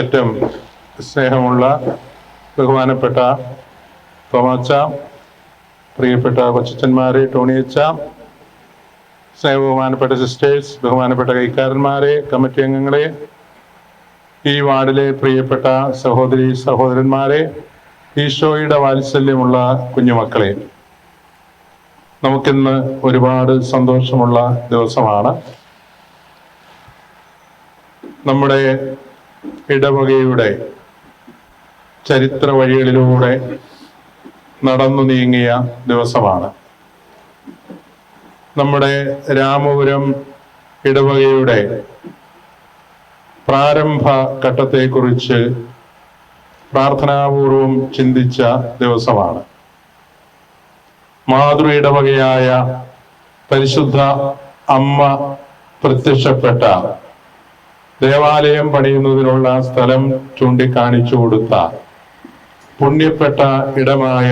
ഏറ്റവും സ്നേഹമുള്ള ബഹുമാനപ്പെട്ട തോമാച്ച പ്രിയപ്പെട്ട കൊച്ചന്മാരെ ടോണിയച്ച സ്നേഹ ബഹുമാനപ്പെട്ട സിസ്റ്റേഴ്സ് ബഹുമാനപ്പെട്ട കൈക്കാരന്മാരെ കമ്മിറ്റി അംഗങ്ങളെ ഈ വാർഡിലെ പ്രിയപ്പെട്ട സഹോദരി സഹോദരന്മാരെ ഈശോയുടെ വാത്സല്യമുള്ള കുഞ്ഞുമക്കളെ നമുക്കിന്ന് ഒരുപാട് സന്തോഷമുള്ള ദിവസമാണ്. നമ്മുടെ ഇടവകയുടെ ചരിത്ര വഴികളിലൂടെ നടന്നു നീങ്ങിയ ദിവസമാണ്. നമ്മുടെ രാമപുരം ഇടവകയുടെ പ്രാരംഭ ഘട്ടത്തെക്കുറിച്ച് പ്രാർത്ഥനാപൂർവം ചിന്തിച്ച ദിവസമാണ്. മാതൃ ഇടവകയായ പരിശുദ്ധ അമ്മ പ്രത്യക്ഷപ്പെട്ട ദേവാലയം പണിയുന്നതിനുള്ള സ്ഥലം ചൂണ്ടിക്കാണിച്ചു കൊടുത്ത പുണ്യപ്പെട്ട ഇടമായ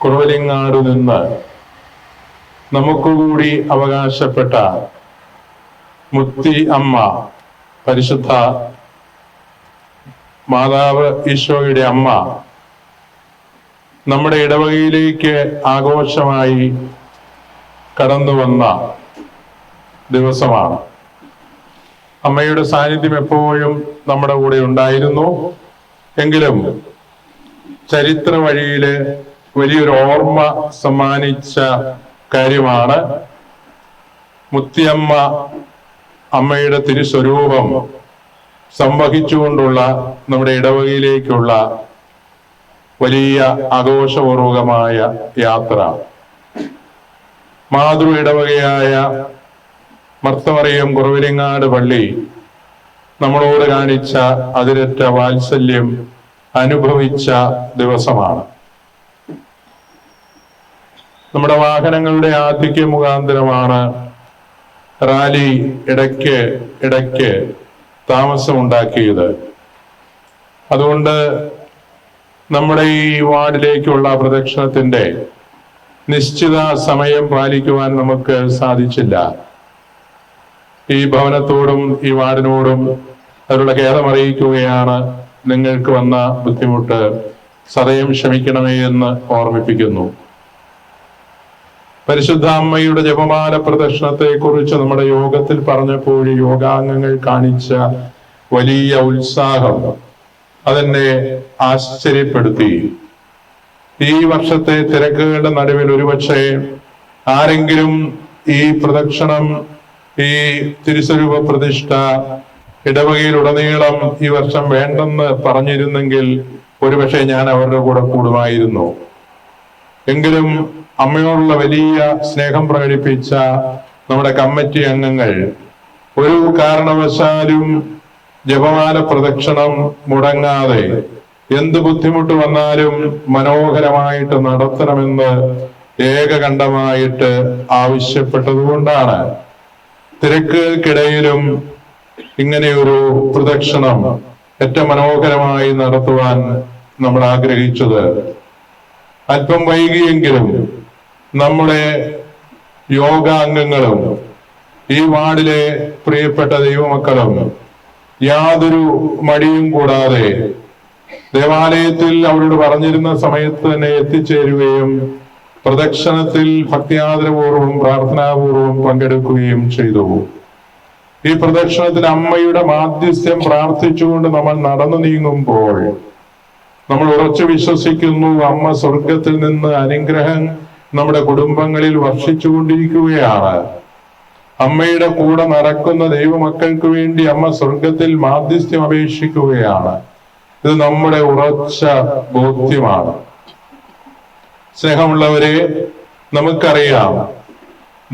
കുറവലിങ്ങാട് നിന്ന് നമുക്കുകൂടി അവകാശപ്പെട്ട മുത്തി അമ്മ പരിശുദ്ധ മാതാവ് ഈശോയുടെ അമ്മ നമ്മുടെ ഇടവകയിലേക്ക് ആഘോഷമായി കടന്നു വന്ന ദിവസമാണ്. അമ്മയുടെ സാന്നിധ്യം എപ്പോഴും നമ്മുടെ കൂടെ ഉണ്ടായിരുന്നു. എങ്കിലും ചരിത്ര വഴിയിൽ വലിയൊരു ഓർമ്മ സമ്മാനിച്ച കാര്യമാണ് മുത്തിയമ്മ അമ്മയുടെ തിരുസ്വരൂപം സംവഹിച്ചുകൊണ്ടുള്ള നമ്മുടെ ഇടവകയിലേക്കുള്ള വലിയ ആഘോഷപൂർവകമായ യാത്ര. മാതൃ ഇടവകയായ മർത്തമറിയം കുറവിലങ്ങാട് പള്ളി. നമ്മളോട് കാണിച്ച അതിരറ്റ വാത്സല്യം അനുഭവിച്ച ദിവസമാണ്. നമ്മുടെ വാഹനങ്ങളുടെ ആധിക്യ മുഖാന്തരമാണ് റാലി ഇടയ്ക്ക് ഇടയ്ക്ക് താമസമുണ്ടാക്കിയത്. അതുകൊണ്ട് നമ്മുടെ ഈ വാർഡിലേക്കുള്ള പ്രദക്ഷിണത്തിന്റെ നിശ്ചിത സമയം പാലിക്കുവാൻ നമുക്ക് സാധിച്ചില്ല. ഈ ഭവനത്തോടും ഈ വാർഡിനോടും അവരുടെ ഖേദം അറിയിക്കുകയാണ് നിങ്ങൾക്ക് വന്ന ബുദ്ധിമുട്ട്. സദയം ക്ഷമിക്കണമേ എന്ന് ഓർമ്മിപ്പിക്കുന്നു. പരിശുദ്ധ അമ്മയുടെ ജപമാല പ്രദർശനത്തെ കുറിച്ച് നമ്മുടെ യോഗത്തിൽ പറഞ്ഞപ്പോൾ യോഗാംഗങ്ങൾ കാണിച്ച വലിയ ഉത്സാഹം അതെന്നെ ആശ്ചര്യപ്പെടുത്തി. ഈ വർഷത്തെ തിരക്കുകളുടെ നടുവിൽ ഒരുപക്ഷെ ആരെങ്കിലും ഈ പ്രദക്ഷിണം ഈ തിരുസ്വരൂപ പ്രതിഷ്ഠ ഇടവകയിലുടനീളം ഈ വർഷം വേണ്ടെന്ന് പറഞ്ഞിരുന്നെങ്കിൽ ഒരുപക്ഷെ ഞാൻ അവരുടെ കൂടെ കൂടുമായിരുന്നു. എങ്കിലും അമ്മയോടുള്ള വലിയ സ്നേഹം പ്രകടിപ്പിച്ച നമ്മുടെ കമ്മിറ്റി അംഗങ്ങൾ ഒരു കാരണവശാലും ജപമാല പ്രദക്ഷിണം മുടങ്ങാതെ എന്ത് ബുദ്ധിമുട്ട് വന്നാലും മനോഹരമായിട്ട് നടത്തണമെന്ന് ഏകകണ്ഠമായിട്ട് ആവശ്യപ്പെട്ടതുകൊണ്ടാണ് തിരക്കുകൾക്കിടയിലും ഇങ്ങനെയൊരു പ്രദക്ഷിണം ഏറ്റവും മനോഹരമായി നടത്തുവാൻ നമ്മൾ ആഗ്രഹിച്ചത് അല്പം വൈകിയെങ്കിലും നമ്മുടെ യോഗാംഗങ്ങളും ഈ വാർഡിലെ പ്രിയപ്പെട്ട ദൈവമക്കളും യാതൊരു മടിയും കൂടാതെ ദേവാലയത്തിൽ അവരോട് പറഞ്ഞിരുന്ന സമയത്ത് തന്നെ എത്തിച്ചേരുകയും പ്രദക്ഷിണത്തിൽ ഭക്തിയാദരപൂർവം പ്രാർത്ഥനാപൂർവം പങ്കെടുക്കുകയും ചെയ്തു. ഈ പ്രദക്ഷിണത്തിൽ അമ്മയുടെ മാധ്യസ്ഥ്യം പ്രാർത്ഥിച്ചുകൊണ്ട് നമ്മൾ നടന്നു നീങ്ങുമ്പോൾ നമ്മൾ ഉറച്ചു വിശ്വസിക്കുന്നു അമ്മ സ്വർഗത്തിൽ നിന്ന് അനുഗ്രഹം നമ്മുടെ കുടുംബങ്ങളിൽ വർഷിച്ചുകൊണ്ടിരിക്കുകയാണ്. അമ്മയുടെ കൂടെ നടക്കുന്ന ദൈവമക്കൾക്ക് വേണ്ടി അമ്മ സ്വർഗത്തിൽ മാധ്യസ്ഥ്യം അപേക്ഷിക്കുകയാണ്. ഇത് നമ്മുടെ ഉറച്ച ബോധ്യമാണ്. സ്നേഹമുള്ളവരെ നമുക്കറിയാം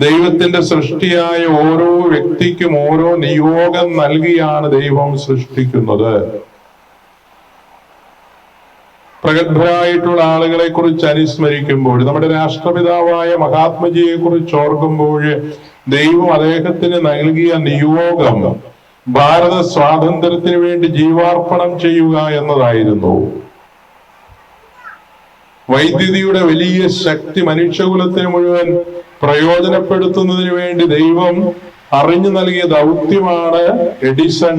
ദൈവത്തിന്റെ സൃഷ്ടിയായ ഓരോ വ്യക്തിക്കും ഓരോ നിയോഗം നൽകിയാണ് ദൈവം സൃഷ്ടിക്കുന്നത്. പ്രഗത്ഭരായിട്ടുള്ള ആളുകളെ കുറിച്ച് അനുസ്മരിക്കുമ്പോൾ നമ്മുടെ രാഷ്ട്രപിതാവായ മഹാത്മജിയെ കുറിച്ച് ഓർക്കുമ്പോൾ ദൈവം അദ്ദേഹത്തിന് നൽകിയ നിയോഗം ഭാരത സ്വാതന്ത്ര്യത്തിന് വേണ്ടി ജീവാർപ്പണം ചെയ്യുക എന്നതായിരുന്നു. വൈദ്യുതിയുടെ വലിയ ശക്തി മനുഷ്യകുലത്തിന് മുഴുവൻ പ്രയോജനപ്പെടുത്തുന്നതിന് വേണ്ടി ദൈവം അറിഞ്ഞു നൽകിയ ദൗത്യമാണ് എഡിസൺ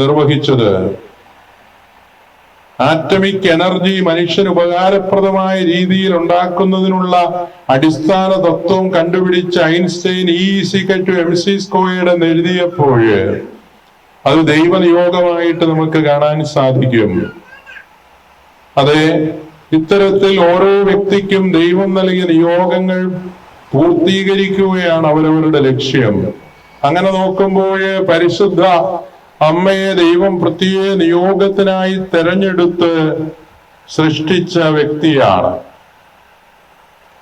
നിർവഹിച്ചത്. ആറ്റമിക് എനർജി മനുഷ്യന് ഉപകാരപ്രദമായ രീതിയിൽ ഉണ്ടാക്കുന്നതിനുള്ള അടിസ്ഥാന തത്വം കണ്ടുപിടിച്ച Einstein E equal to M C സ്കോയുടെ എഴുതിയപ്പോൾ അത് ദൈവനിയോഗമായിട്ട് നമുക്ക് കാണാൻ സാധിക്കും. അതെ ഇത്തരത്തിൽ ഓരോ വ്യക്തിക്കും ദൈവം നൽകിയ നിയോഗങ്ങൾ പൂർത്തീകരിക്കുകയാണ് അവരവരുടെ ലക്ഷ്യം. അങ്ങനെ നോക്കുമ്പോൾ പരിശുദ്ധ അമ്മയെ ദൈവം പ്രത്യേക നിയോഗത്തിനായി തെരഞ്ഞെടുത്ത് സൃഷ്ടിച്ച വ്യക്തിയാണ്.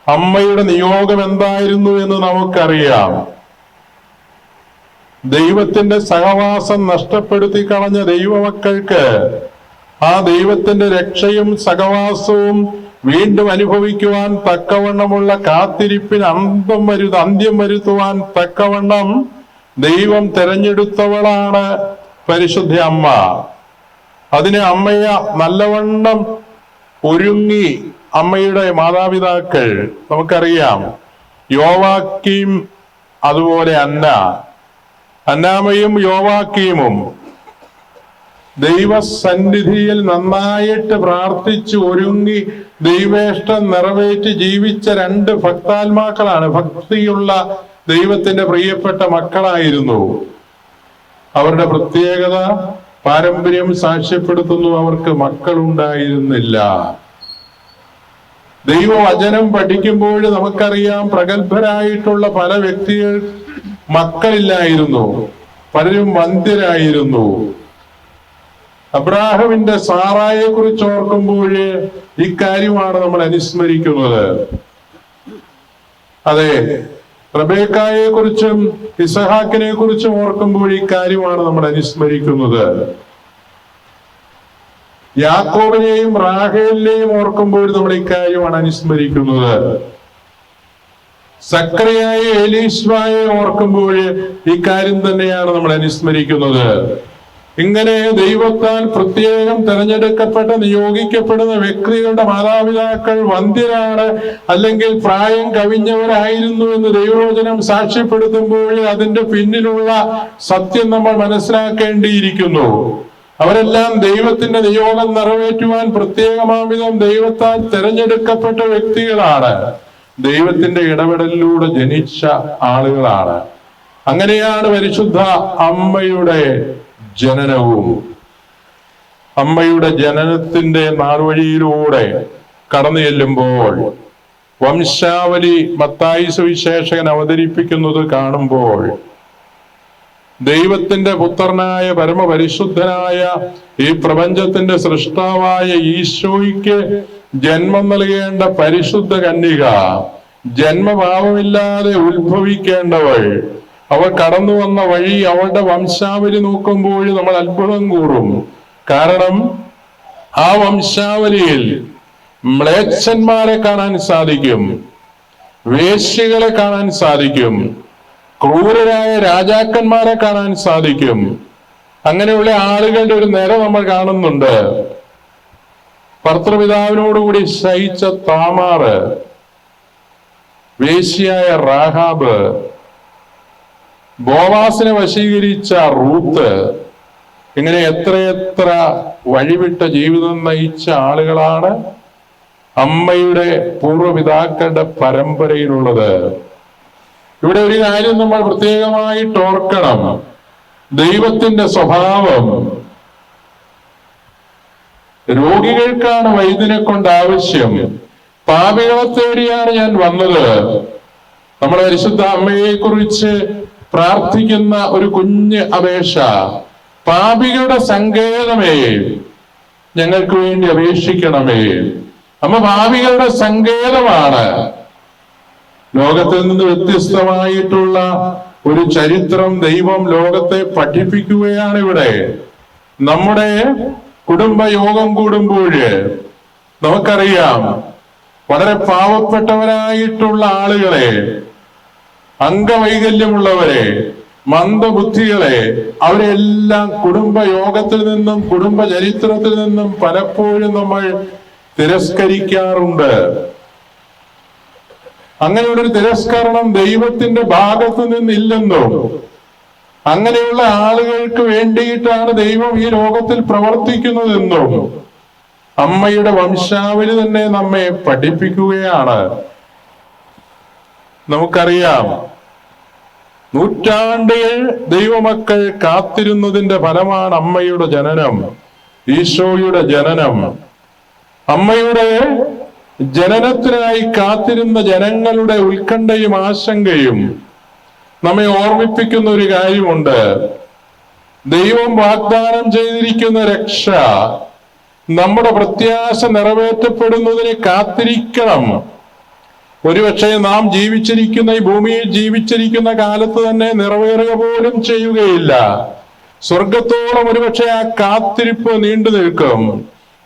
അമ്മയുടെ നിയോഗം എന്തായിരുന്നു എന്ന് നമുക്കറിയാം. ദൈവത്തിന്റെ സഹവാസം നഷ്ടപ്പെടുത്തി കളഞ്ഞ ദൈവമക്കൾക്ക് ആ ദൈവത്തിന്റെ രക്ഷയും സഹവാസവും വീണ്ടും അനുഭവിക്കുവാൻ തക്കവണ്ണമുള്ള കാത്തിരിപ്പിന് അന്തം വരുത അന്ത്യം വരുത്തുവാൻ തക്കവണ്ണം ദൈവം തെരഞ്ഞെടുത്തവളാണ് പരിശുദ്ധ അമ്മ. അതിന് അമ്മയെ നല്ലവണ്ണം ഒരുങ്ങി അമ്മയുടെ മാതാപിതാക്കൾ നമുക്കറിയാം. യോവാക്കീം അതുപോലെ അന്ന. അന്നാമയും യോവാക്കീമും ദൈവസന്നിധിയിൽ നന്നായിട്ട് പ്രാർത്ഥിച്ച് ഒരുങ്ങി ദൈവേഷ്ടം നിറവേറ്റി ജീവിച്ച രണ്ട് ഭക്താത്മാക്കളാണ്. ഭക്തിയുള്ള ദൈവത്തിന്റെ പ്രിയപ്പെട്ട മക്കളായിരുന്നു. അവരുടെ പ്രത്യേകത പാരമ്പര്യം സാക്ഷ്യപ്പെടുത്തുന്നു. അവർക്ക് മക്കളുണ്ടായിരുന്നില്ല. ദൈവവചനം പഠിക്കുമ്പോൾ നമുക്കറിയാം പ്രഗത്ഭരായിട്ടുള്ള പല വ്യക്തികൾ മക്കളില്ലായിരുന്നു. പലരും വന്ധ്യരായിരുന്നു. അബ്രാഹമിന്റെ സാറായെ കുറിച്ച് ഓർക്കുമ്പോൾ ഇക്കാര്യമാണ് നമ്മൾ അനുസ്മരിക്കുന്നത്. അതെ റബേക്കായെ കുറിച്ചും ഇസഹാക്കിനെ കുറിച്ചും ഓർക്കുമ്പോൾ ഇക്കാര്യമാണ് നമ്മൾ അനുസ്മരിക്കുന്നത്. യാക്കോബിനെയും റാഹേലിനെയും ഓർക്കുമ്പോൾ നമ്മൾ ഇക്കാര്യമാണ് അനുസ്മരിക്കുന്നത്. സക്രയായ എലീസ്വായെ ഓർക്കുമ്പോൾ ഇക്കാര്യം തന്നെയാണ് നമ്മൾ അനുസ്മരിക്കുന്നത്. ഇങ്ങനെ ദൈവത്താൽ പ്രത്യേകം തെരഞ്ഞെടുക്കപ്പെട്ട നിയോഗിക്കപ്പെടുന്ന വ്യക്തികളുടെ മാതാപിതാക്കൾ വന്ധ്യരാണ് അല്ലെങ്കിൽ പ്രായം കവിഞ്ഞവരായിരുന്നു എന്ന് ദൈവവചനം സാക്ഷ്യപ്പെടുത്തുമ്പോൾ അതിന്റെ പിന്നിലുള്ള സത്യം നമ്മൾ മനസ്സിലാക്കേണ്ടിയിരിക്കുന്നു. അവരെല്ലാം ദൈവത്തിന്റെ നിയോഗം നിറവേറ്റുവാൻ പ്രത്യേകമാവിധം ദൈവത്താൽ തിരഞ്ഞെടുക്കപ്പെട്ട വ്യക്തികളാണ്. ദൈവത്തിന്റെ ഇടപെടലിലൂടെ ജനിച്ച ആളുകളാണ്. അങ്ങനെയാണ് പരിശുദ്ധ അമ്മയുടെ ജനനവും. അമ്മയുടെ ജനനത്തിന്റെ നാൾവഴിയിലൂടെ കടന്നു ചെല്ലുമ്പോൾ വംശാവലി മത്തായി സുവിശേഷകൻ അവതരിപ്പിക്കുന്നത് കാണുമ്പോൾ ദൈവത്തിന്റെ പുത്രനായ പരമപരിശുദ്ധനായ ഈ പ്രപഞ്ചത്തിന്റെ സൃഷ്ടാവായ ഈശോയ്ക്ക് ജന്മം നൽകേണ്ട പരിശുദ്ധ കന്യക ജന്മഭാവമില്ലാതെ ഉത്ഭവിക്കേണ്ടവൾ അവൾ കടന്നു വന്ന വഴി അവളുടെ വംശാവലി നോക്കുമ്പോൾ നമ്മൾ അത്ഭുതം കൂറും കാരണം ആ വംശാവലിയിൽ മ്ലേച്ഛന്മാരെ കാണാൻ സാധിക്കും വേശ്യകളെ കാണാൻ സാധിക്കും ക്രൂരരായ രാജാക്കന്മാരെ കാണാൻ സാധിക്കും. അങ്ങനെയുള്ള ആളുകളുടെ ഒരു നിര നമ്മൾ കാണുന്നുണ്ട്. ഭർത്തൃപിതാവിനോടുകൂടി ശയിച്ച താമാറ് വേശ്യയായ റാഹാബ് ബോവാസിനെ വശീകരിച്ച റൂത്ത് ഇങ്ങനെ എത്രയെത്ര വഴിവിട്ട ജീവിതം നയിച്ച ആളുകളാണ് അമ്മയുടെ പൂർവപിതാക്കളുടെ പരമ്പരയിലുള്ളത്. ഇവിടെ ഒരു കാര്യം നമ്മൾ പ്രത്യേകമായിട്ട് ഓർക്കണം. ദൈവത്തിന്റെ സ്വഭാവം രോഗികൾക്കാണ് വൈദ്യനെ കൊണ്ട് ആവശ്യം. പാപികളെ തേടിയാണ് ഞാൻ വന്നത്. നമ്മുടെ പരിശുദ്ധ അമ്മയെ കുറിച്ച് പ്രാർത്ഥിക്കുന്ന ഒരു കുഞ്ഞ് അപേക്ഷ. പാപികളുടെ സങ്കേതമേ. ഞങ്ങൾക്ക് വേണ്ടി അപേക്ഷിക്കണമേ. അമ്മ പാപികളുടെ സങ്കേതമാണ്. ലോകത്തിൽ നിന്ന് വ്യത്യസ്തമായിട്ടുള്ള ഒരു ചരിത്രം ദൈവം ലോകത്തെ പഠിപ്പിക്കുകയാണ് ഇവിടെ. നമ്മുടെ കുടുംബയോഗം കൂടുമ്പോൾ നമുക്കറിയാം വളരെ പാവപ്പെട്ടവരായിട്ടുള്ള ആളുകളെ അംഗവൈകല്യമുള്ളവരെ മന്ദബുദ്ധികളെ അവരെല്ലാം കുടുംബയോഗത്തിൽ നിന്നും കുടുംബ ചരിത്രത്തിൽ നിന്നും പലപ്പോഴും നമ്മൾ തിരസ്കരിക്കാറുണ്ട്. അങ്ങനെയുള്ള ഒരു തിരസ്കരണം ദൈവത്തിന്റെ ഭാഗത്തു നിന്നില്ലെന്നും അങ്ങനെയുള്ള ആളുകൾക്ക് വേണ്ടിയിട്ടാണ് ദൈവം ഈ ലോകത്തിൽ പ്രവർത്തിക്കുന്നതെന്നും അമ്മയുടെ വംശാവലി തന്നെ നമ്മെ പഠിപ്പിക്കുകയാണ്. നമുക്കറിയാം നൂറ്റാണ്ടുകൾ ദൈവമക്കൾ കാത്തിരുന്നതിന്റെ ഫലമാണ് അമ്മയുടെ ജനനം ഈശോയുടെ ജനനം. അമ്മയുടെ ജനനത്തിനായി കാത്തിരുന്ന ജനങ്ങളുടെ ഉത്കണ്ഠയും ആശങ്കയും നമ്മെ ഓർമ്മിപ്പിക്കുന്ന ഒരു കാര്യമുണ്ട്. ദൈവം വാഗ്ദാനം ചെയ്തിരിക്കുന്ന രക്ഷ നമ്മുടെ പ്രത്യാശ നിറവേറ്റപ്പെടുന്നതിന് കാത്തിരിക്കണം. ഒരുപക്ഷെ നാം ജീവിച്ചിരിക്കുന്ന ഈ ഭൂമിയിൽ ജീവിച്ചിരിക്കുന്ന കാലത്ത് തന്നെ നിറവേറുക പോലും ചെയ്യുകയില്ല. സ്വർഗത്തോളം ഒരുപക്ഷെ ആ കാത്തിരിപ്പ് നീണ്ടു നിൽക്കും.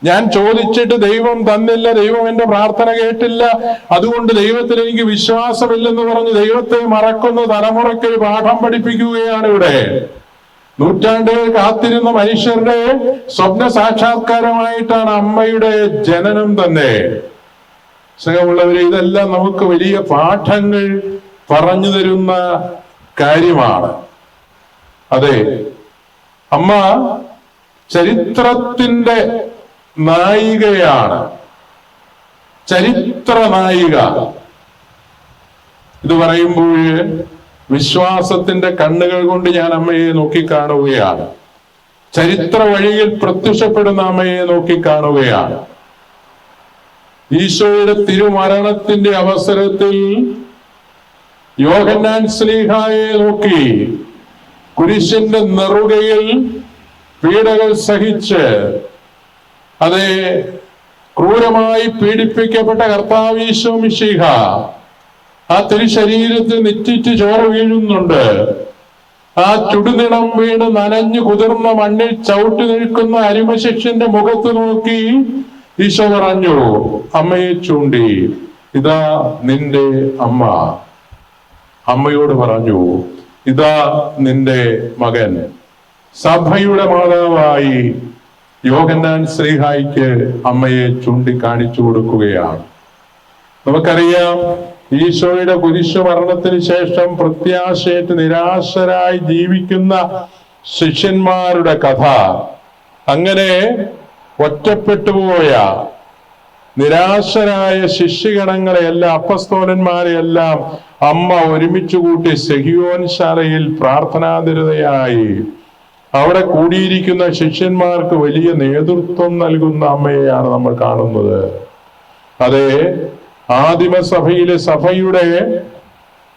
ഞാൻ ചോദിച്ചിട്ട് ദൈവം തന്നില്ല ദൈവം എന്റെ പ്രാർത്ഥന കേട്ടില്ല. അതുകൊണ്ട് ദൈവത്തിൽ എനിക്ക് വിശ്വാസമില്ലെന്ന് പറഞ്ഞ് ദൈവത്തെ മറക്കുന്ന തലമുറയ്ക്ക് ഒരു പാഠം പഠിപ്പിക്കുകയാണ് ഇവിടെ. നൂറ്റാണ്ടുകൾ കാത്തിരുന്ന മനുഷ്യരുടെ സ്വപ്ന സാക്ഷാത്കാരമായിട്ടാണ് അമ്മയുടെ ജനനം തന്നെ. സ്നേഹമുള്ളവരെ ഇതെല്ലാം നമുക്ക് വലിയ പാഠങ്ങൾ പറഞ്ഞു തരുന്ന കാര്യമാണ്. അതെ അമ്മ ചരിത്രത്തിന്റെ നായികയാണ്. ചരിത്ര നായിക. ഇത് പറയുമ്പോൾ വിശ്വാസത്തിന്റെ കണ്ണുകൾ കൊണ്ട് ഞാൻ അമ്മയെ നോക്കിക്കാണുകയാണ്. ചരിത്ര വഴിയിൽ പ്രത്യക്ഷപ്പെടുന്ന അമ്മയെ നോക്കിക്കാണുകയാണ്. ഈശോയുടെ തിരുമരണത്തിന്റെ അവസരത്തിൽ യോഹന്നാൻ സ്ലീഹായെ നോക്കി കുരിശിന്റെ നെറുകയിൽ പീഡകൾ സഹിച്ച് അതെ ക്രൂരമായി പീഡിപ്പിക്കപ്പെട്ട കർത്താവീശോ മിശിഹ ആ തിരുശരീരത്തിൽ നെറ്റിറ്റ് ചോറ് വീഴുന്നുണ്ട്. ആ ചുടുനിണം വീണ് നനഞ്ഞു കുതിർന്ന മണ്ണിൽ ചവിട്ടി നിൽക്കുന്ന അരിമശിഷ്യന്റെ മുഖത്ത് നോക്കി ഈശോ പറഞ്ഞു അമ്മയെ ചൂണ്ടി ഇതാ നിന്റെ അമ്മ. അമ്മയോട് പറഞ്ഞു ഇതാ നിന്റെ മകൻ. സഭയുടെ മാതാവായി യോഗന്നാൻ ശ്രീഹായിക്ക് അമ്മയെ ചൂണ്ടിക്കാണിച്ചു കൊടുക്കുകയാണ്. നമുക്കറിയാം ഈശോയുടെ കുരിശു മരണത്തിന് ശേഷം പ്രത്യാശയേറ്റ് നിരാശരായി ജീവിക്കുന്ന ശിഷ്യന്മാരുടെ കഥ. അങ്ങനെ ഒറ്റപ്പെട്ടുപോയ നിരാശരായ ശിഷ്യഗണങ്ങളെ അപ്പസ്തോലന്മാരെയെല്ലാം അമ്മ ഒരുമിച്ച് കൂട്ടി സെഹിയോൻ ശാലയിൽ പ്രാർത്ഥനാതിരതയായി അവിടെ കൂടിയിരിക്കുന്ന ശിഷ്യന്മാർക്ക് വലിയ നേതൃത്വം നൽകുന്ന അമ്മയെയാണ് നമ്മൾ കാണുന്നത്. അതെ ആദിമസഭയിലെ സഭയുടെ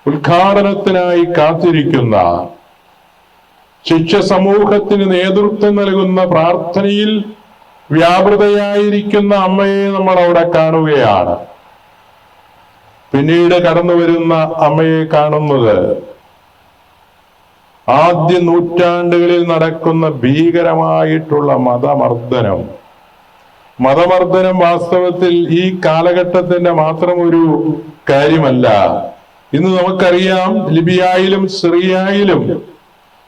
ഉദ്ഘാടനത്തിനായി കാത്തിരിക്കുന്ന ശിക്ഷ സമൂഹത്തിന് നേതൃത്വം നൽകുന്ന പ്രാർത്ഥനയിൽ വ്യാപൃതയായിരിക്കുന്ന അമ്മയെ നമ്മൾ അവിടെ കാണുകയാണ്. പിന്നീട് കടന്നു വരുന്ന അമ്മയെ കാണുന്നത് ആദ്യ നൂറ്റാണ്ടുകളിൽ നടക്കുന്ന ഭീകരമായിട്ടുള്ള മതമർദ്ദനം. മതമർദ്ദനം വാസ്തവത്തിൽ ഈ കാലഘട്ടത്തിന്റെ മാത്രം ഒരു കാര്യമല്ല. ഇന്ന് നമുക്കറിയാം ലിബിയായിലും സിറിയയിലും.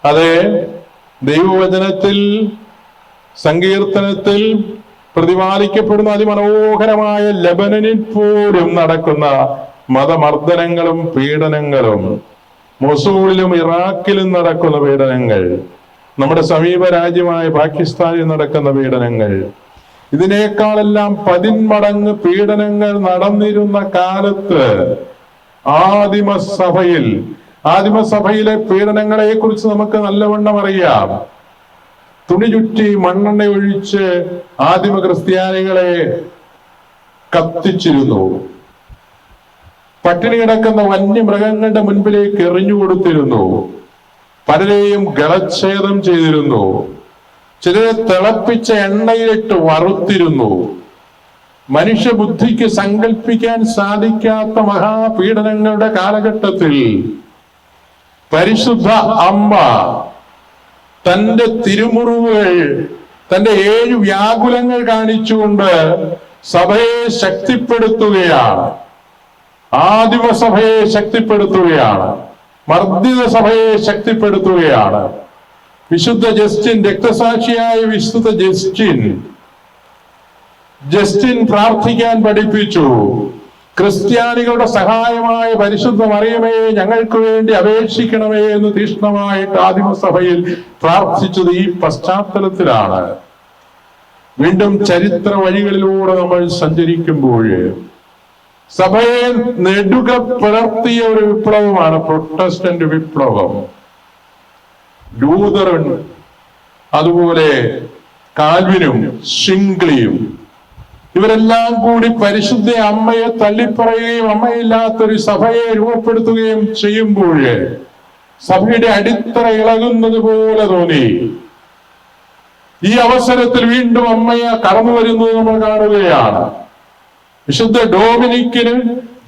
അതെ ദൈവവചനത്തിൽ സങ്കീർത്തനത്തിൽ പ്രതിപാദിക്കപ്പെടുന്ന അതിമനോഹരമായ ലബനനിൽ പോലും നടക്കുന്ന മതമർദ്ദനങ്ങളും പീഡനങ്ങളും മൊസൂളിലും ഇറാഖിലും നടക്കുന്ന പീഡനങ്ങൾ നമ്മുടെ സമീപ രാജ്യമായ പാകിസ്ഥാനിൽ നടക്കുന്ന പീഡനങ്ങൾ ഇതിനേക്കാളെല്ലാം പതിന്മടങ്ങ് പീഡനങ്ങൾ നടന്നിരുന്ന കാലത്ത് ആദിമസഭയിൽ ആദിമസഭയിലെ പീഡനങ്ങളെ കുറിച്ച് നമുക്ക് നല്ലവണ്ണം അറിയാം. തുണി ചുറ്റി മണ്ണെണ്ണ ഒഴിച്ച് ആദിമ ക്രിസ്ത്യാനികളെ കത്തിച്ചിരുന്നു. പട്ടിണി കിടക്കുന്ന വന്യമൃഗങ്ങളുടെ മുൻപിലേക്ക് എറിഞ്ഞു കൊടുത്തിരുന്നു. പലരെയും ഗളച്ഛേദം ചെയ്തിരുന്നു. ചിലരെ തിളപ്പിച്ച എണ്ണയിലിട്ട് വറുത്തിരുന്നു. മനുഷ്യബുദ്ധിക്ക് സങ്കല്പിക്കാൻ സാധിക്കാത്ത മഹാപീഡനങ്ങളുടെ കാലഘട്ടത്തിൽ പരിശുദ്ധ അമ്മ തന്റെ തിരുമുറിവുകൾ തന്റെ ഏഴ് വ്യാകുലങ്ങൾ കാണിച്ചുകൊണ്ട് സഭയെ ശക്തിപ്പെടുത്തുകയാണ്. ആദിമസഭയെ ശക്തിപ്പെടുത്തുകയാണ്. മർദ്ദിത സഭയെ ശക്തിപ്പെടുത്തുകയാണ്. വിശുദ്ധ ജസ്റ്റിൻ രക്തസാക്ഷിയായ വിശുദ്ധ ജസ്റ്റിൻ ജസ്റ്റിൻ പ്രാർത്ഥിക്കാൻ പഠിപ്പിച്ചു. ക്രിസ്ത്യാനികളുടെ സഹായമായ പരിശുദ്ധ മറിയമേ ഞങ്ങൾക്ക് വേണ്ടി അപേക്ഷിക്കണമേ എന്ന് തീഷ്ണമായിട്ട് ആദിമസഭയിൽ പ്രാർത്ഥിച്ചത് ഈ പശ്ചാത്തലത്തിലാണ്. വീണ്ടും ചരിത്ര വഴികളിലൂടെ നമ്മൾ സഞ്ചരിക്കുമ്പോൾ സഭയെ നെടുക പിളർത്തിയ ഒരു വിപ്ലവമാണ് പ്രൊട്ടസ്റ്റന്റ് വിപ്ലവം. ലൂതറൻ അതുപോലെ കാൽവിനും ഷിംഗ്ലിയും ഇവരെല്ലാം കൂടി പരിശുദ്ധ അമ്മയെ തള്ളിപ്പറയുകയും അമ്മയില്ലാത്തൊരു സഭയെ രൂപപ്പെടുത്തുകയും ചെയ്യുമ്പോൾ സഭയുടെ അടിത്തറ ഇളകുന്നത് പോലെ തോന്നി. ഈ അവസരത്തിൽ വീണ്ടും അമ്മയെ കടന്നു വരുന്നത് നമ്മൾ കാണുകയാണ്. വിശുദ്ധ ഡോമിനിക്കിന്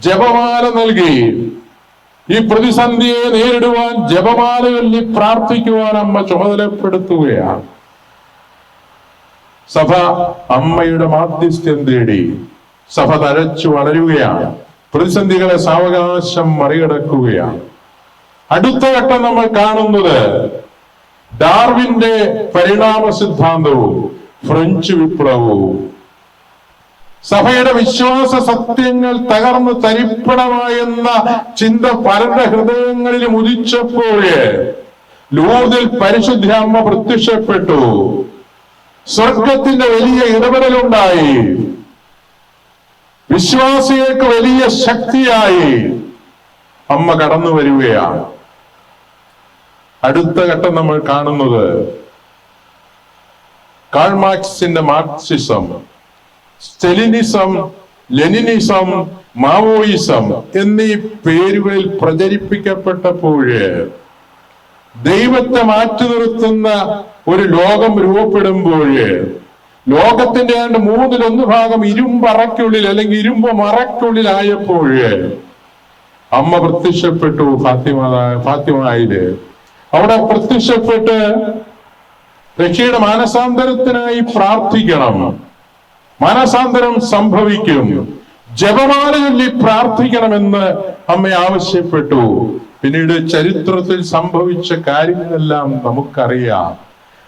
ജപമാല നൽകി. ഈ പ്രതിസന്ധിയെ നേരിടുവാൻ ജപമാലകളിൽ പ്രാർത്ഥിക്കുവാൻ അമ്മ ചുമതലപ്പെടുത്തുകയാണ്. സഭ അമ്മയുടെ മാധ്യസ്ഥ്യം തേടി സഭ തഴച്ചു വളരുകയാണ്. പ്രതിസന്ധികളെ സാവകാശം മറികടക്കുകയാണ്. അടുത്ത ഘട്ടം നമ്മൾ കാണുന്നത് ഡാർവിന്റെ പരിണാമ സിദ്ധാന്തവും ഫ്രഞ്ച് വിപ്ലവവും. സഭയുടെ വിശ്വാസ സത്യങ്ങൾ തകർന്ന് തരിപ്പണമായെന്ന ചിന്ത പലരുടെ ഹൃദയങ്ങളിൽ ഉദിച്ചപ്പോഴേ ലൂർദിൽ പരിശുദ്ധ അമ്മ പ്രത്യക്ഷപ്പെട്ടു. സ്വർഗത്തിന്റെ വലിയ ഇടപെടലുണ്ടായി. വിശ്വാസികൾക്ക് വലിയ ശക്തിയായി. അമ്മ കടന്നു വരികയാണ്. അടുത്ത ഘട്ടം നമ്മൾ കാണുന്നത് കാൾമാർക്സിന്റെ മാർക്സിസം സ്റ്റെലിനിസം ലെനിനിസം മാവോയിസം എന്നീ പേരുകളിൽ പ്രചരിപ്പിക്കപ്പെട്ടപ്പോഴേ ദൈവത്തെ മാറ്റി നിർത്തുന്ന ഒരു ലോകം രൂപപ്പെടുമ്പോൾ ലോകത്തിന്റെ ഏതാണ്ട് മൂന്നിലൊന്ന് ഭാഗം ഇരുമ്പറക്കുള്ളിൽ അല്ലെങ്കിൽ ഇരുമ്പ് മറയ്ക്കുള്ളിലായപ്പോൾ അമ്മ പ്രത്യക്ഷപ്പെട്ടു ഫാത്തിമ ഫാത്തിമായിൽ അവിടെ പ്രത്യക്ഷപ്പെട്ട് രക്ഷയുടെ മാനസാന്തരത്തിനായി പ്രാർത്ഥിക്കണം. മാനസാന്തരം സംഭവിക്കും. ജപമാല ചൊല്ലി പ്രാർത്ഥിക്കണമെന്ന് അമ്മ ആവശ്യപ്പെട്ടു. പിന്നീട് ചരിത്രത്തിൽ സംഭവിച്ച കാര്യങ്ങളെല്ലാം നമുക്കറിയാം.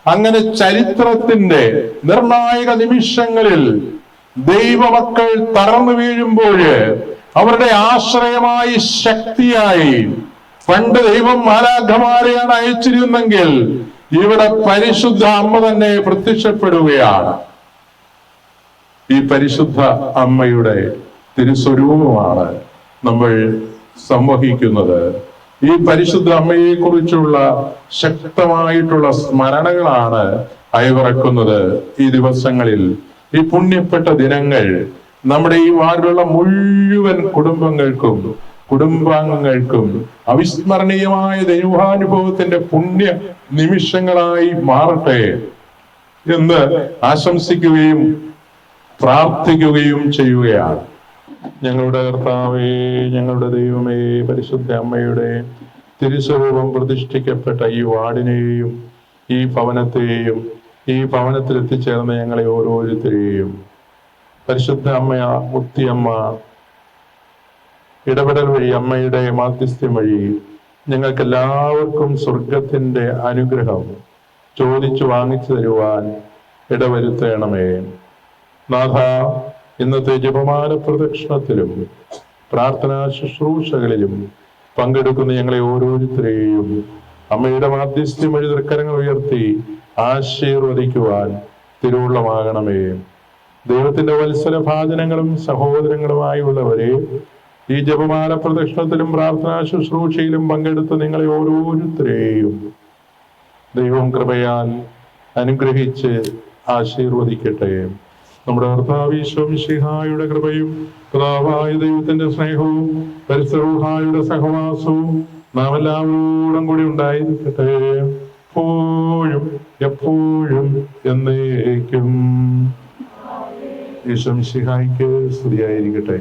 അങ്ങനെ ചരിത്രത്തിന്റെ നിർണായക നിമിഷങ്ങളിൽ ദൈവമക്കൾ തറന്നു വീഴുമ്പോൾ അവരുടെ ആശ്രയമായി ശക്തിയായി പണ്ട് ദൈവം മാലാഖമാരെയാണ് അയച്ചിരുന്നെങ്കിൽ ഇവിടെ പരിശുദ്ധ അമ്മ തന്നെ പ്രത്യക്ഷപ്പെടുകയാണ്. ഈ പരിശുദ്ധ അമ്മയുടെ തിരുസ്വരൂപമാണ് നമ്മൾ സംവഹിക്കുന്നത്. ഈ പരിശുദ്ധ അമ്മയെ കുറിച്ചുള്ള ശക്തമായിട്ടുള്ള സ്മരണകളാണ് അയവിറക്കുന്നത് ഈ ദിവസങ്ങളിൽ. ഈ പുണ്യപ്പെട്ട ദിനങ്ങൾ നമ്മുടെ ഈ വാർഡുള്ള മുഴുവൻ കുടുംബങ്ങൾക്കും കുടുംബാംഗങ്ങൾക്കും അവിസ്മരണീയമായ ദൈവാനുഭവത്തിന്റെ പുണ്യ നിമിഷങ്ങളായി മാറട്ടെ എന്ന് ആശംസിക്കുകയും പ്രാർത്ഥിക്കുകയും ചെയ്യുകയാണ്. ഞങ്ങളുടെ കർത്താവേ ഞങ്ങളുടെ ദൈവമേ പരിശുദ്ധ അമ്മയുടെ തിരുസ്വരൂപം പ്രതിഷ്ഠിക്കപ്പെട്ട ഈ വാർഡിനെയും ഈ ഭവനത്തെയും ഈ ഭവനത്തിൽ എത്തിച്ചേർന്ന ഞങ്ങളെ ഓരോരുത്തരെയും. പരിശുദ്ധ അമ്മ മുത്തിയമ്മ ഇടപെടൽ വഴി അമ്മയുടെ മാധ്യസ്ഥ്യം വഴി ഞങ്ങൾക്ക് എല്ലാവർക്കും സ്വർഗത്തിന്റെ അനുഗ്രഹം ചോദിച്ചു വാങ്ങിച്ചു തരുവാൻ ഇടവരുത്തേണമേ. നാഥ ഇന്നത്തെ ജപമാല പ്രദക്ഷിണത്തിലും പ്രാർത്ഥനാ ശുശ്രൂഷകളിലും പങ്കെടുക്കുന്ന ഞങ്ങളെ ഓരോരുത്തരെയും അമ്മയുടെ മാധ്യസ്ഥ്യം വഴി തൃക്കരങ്ങൾ ഉയർത്തി ആശീർവദിക്കുവാൻ തിരുവുള്ളമാകണമേ ദൈവത്തിന്റെ വത്സര ഭാചനങ്ങളും സഹോദരങ്ങളുമായുള്ളവരെ ഈ ജപമാല പ്രദക്ഷിണത്തിലും പ്രാർത്ഥനാ ശുശ്രൂഷയിലും പങ്കെടുത്ത് നിങ്ങളെ ഓരോരുത്തരെയും ദൈവം കൃപയാൽ അനുഗ്രഹിച്ച് ആശീർവദിക്കട്ടെ. നമ്മുടെ കർത്താവിശ്വംഷിഹായുടെ കൃപയും പിതാവായ ദൈവത്തിന്റെ സ്നേഹവും പരിസരൂഹായുടെ സഹവാസവും നാം എല്ലാവരോടും കൂടി ഉണ്ടായിരിക്കട്ടെ. എപ്പോഴും എപ്പോഴും എന്നേക്കും. ഈശ്വംഷിഹായ്ക്ക് സ്തുതിയായിരിക്കട്ടെ.